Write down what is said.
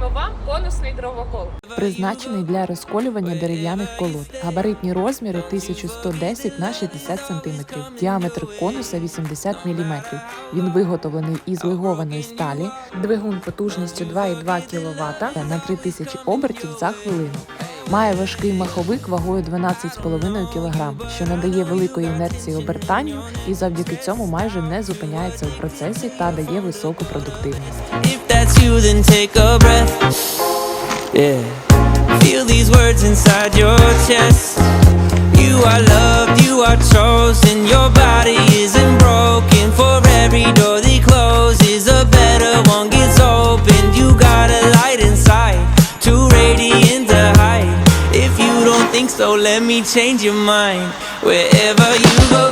Пропонуємо вам конусний дровокол. Призначений для розколювання дерев'яних колод. Габаритні розміри 1110 на 60 см. Діаметр конуса 80 мм. Він виготовлений із легованої сталі. Двигун потужністю 2,2 кВт на 3000 обертів за хвилину. Має важкий маховик вагою 12,5 кг, що надає великої інерції обертанню і завдяки цьому майже не зупиняється у процесі та дає високу продуктивність. You, then take a breath. Yeah. Feel these words inside your chest. You are loved, you are chosen. Your body isn't broken. For every door that closes, a better one gets opened. You got a light inside, too radiant to hide. If you don't think so, let me change your mind. Wherever you go.